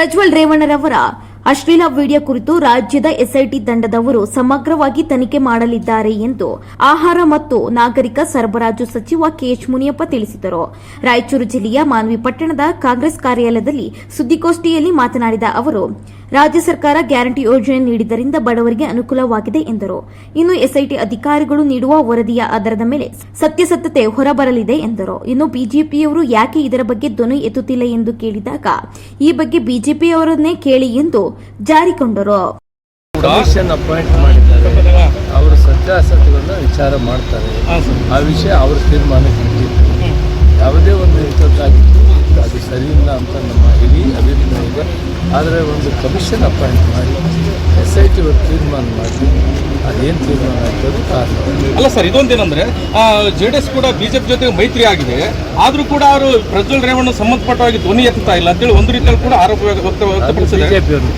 ಪ್ರಜ್ವಲ್ ರೇವಣ್ಣರವರ ಅಶ್ಲೀಲ ವಿಡಿಯೋ ಕುರಿತು ರಾಜ್ಯದ ಎಸ್ಐಟಿ ತಂಡದವರು ಸಮಗ್ರವಾಗಿ ತನಿಖೆ ಮಾಡಲಿದ್ದಾರೆ ಎಂದು ಆಹಾರ ಮತ್ತು ನಾಗರಿಕ ಸರಬರಾಜು ಸಚಿವ ಕೆಎಚ್ ಮುನಿಯಪ್ಪ ತಿಳಿಸಿದರು. ರಾಯಚೂರು ಜಿಲ್ಲೆಯ ಮಾನ್ವಿ ಪಟ್ಟಣದ ಕಾಂಗ್ರೆಸ್ ಕಾರ್ಯಾಲಯದಲ್ಲಿ ಸುದ್ದಿಗೋಷ್ಠಿಯಲ್ಲಿ ಮಾತನಾಡಿದ ಅವರು ರಾಜ್ಯ ಸರ್ಕಾರ ಗ್ಯಾರಂಟಿ ಯೋಜನೆ ನೀಡಿದ್ದರಿಂದ ಬಡವರಿಗೆ ಅನುಕೂಲವಾಗಿದೆ ಎಂದರು. ಇನ್ನು ಎಸ್ಐಟಿ ಅಧಿಕಾರಿಗಳು ನೀಡುವ ವರದಿಯ ಆಧಾರದ ಮೇಲೆ ಸತ್ಯಾಸತ್ಯತೆ ಹೊರಬರಲಿದೆ ಎಂದರು. ಇನ್ನು ಬಿಜೆಪಿಯವರು ಯಾಕೆ ಇದರ ಬಗ್ಗೆ ಧ್ವನಿ ಎತ್ತುತ್ತಿಲ್ಲ ಎಂದು ಕೇಳಿದಾಗ, ಈ ಬಗ್ಗೆ ಬಿಜೆಪಿಯವರನ್ನೇ ಕೇಳಿ ಎಂದು ಜಾರಿಕೊಂಡರು. ಅವರು ಸತ್ಯಾಸತ್ಯಗಳನ್ನ ವಿಚಾರ ಮಾಡ್ತಾರೆ. ಆ ವಿಷಯ ಅವರು ತೀರ್ಮಾನಕ್ಕೆ ಆದರೆ ಒಂದು ಕಮಿಷನ್ ಅಪಾಯಿಂಟ್ ಮಾಡಿ ಎಸ್ ಐ ಟಿ ಅವರು ತೀರ್ಮಾನ ಮಾಡಿ ಅದೇನು ತೀರ್ಮಾನ ಆಗ್ತದೆ ಕಾರಣ. ಅಲ್ಲ ಸರ್ ಇದೊಂದೇನಂದ್ರೆ ಜೆ ಡಿ ಎಸ್ ಕೂಡ ಬಿಜೆಪಿ ಜೊತೆ ಮೈತ್ರಿ ಆಗಿದೆ. ಆದರೂ ಕೂಡ ಅವರು ಪ್ರಜ್ವಲ್ ರೇವಣ್ಣ ಸಂಬಂಧಪಟ್ಟವಾಗಿ ಧ್ವನಿ ಎತ್ತುತ್ತಾ ಇಲ್ಲ ಅಂತೇಳಿ ಒಂದು ರೀತಿಯಲ್ಲಿ ಕೂಡ ಆರೋಪ ವ್ಯಕ್ತ- ವ್ಯಕ್ತಪಡಿಸಿದೆ. ಬಿಜೆಪಿ ಅವರು